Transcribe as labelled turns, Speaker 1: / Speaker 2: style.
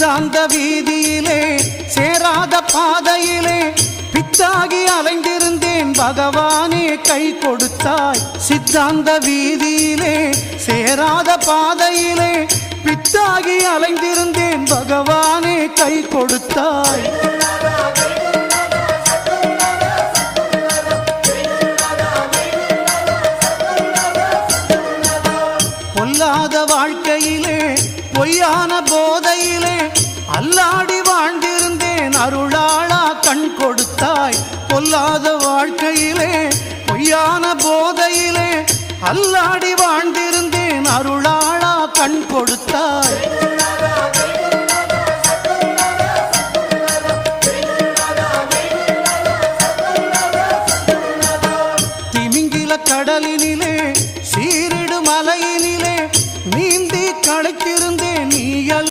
Speaker 1: சித்தாந்த வீதியிலே சேராத பாதையிலே பித்தாகி அலைந்திருந்தேன். பகவானே கை கொடுத்தாய். சித்தாந்த வீதியிலே சேராத பாதையிலே பித்தாகி அலைந்திருந்தேன். பகவானே கை கொடுத்தாய். பொல்லாத பொய்யான போதையிலே அல்லாடி வாழ்ந்திருந்தேன். அருளாளா கண் கொடுத்தாய். பொல்லாத வாழ்க்கையிலே பொய்யான போதையிலே அல்லாடி வாழ்ந்திருந்தேன். அருளாளா கண் கொடுத்தாய். திமிங்கில கடலினிலே சீரிடு மலையினிலே நீந்தி களைத்திரு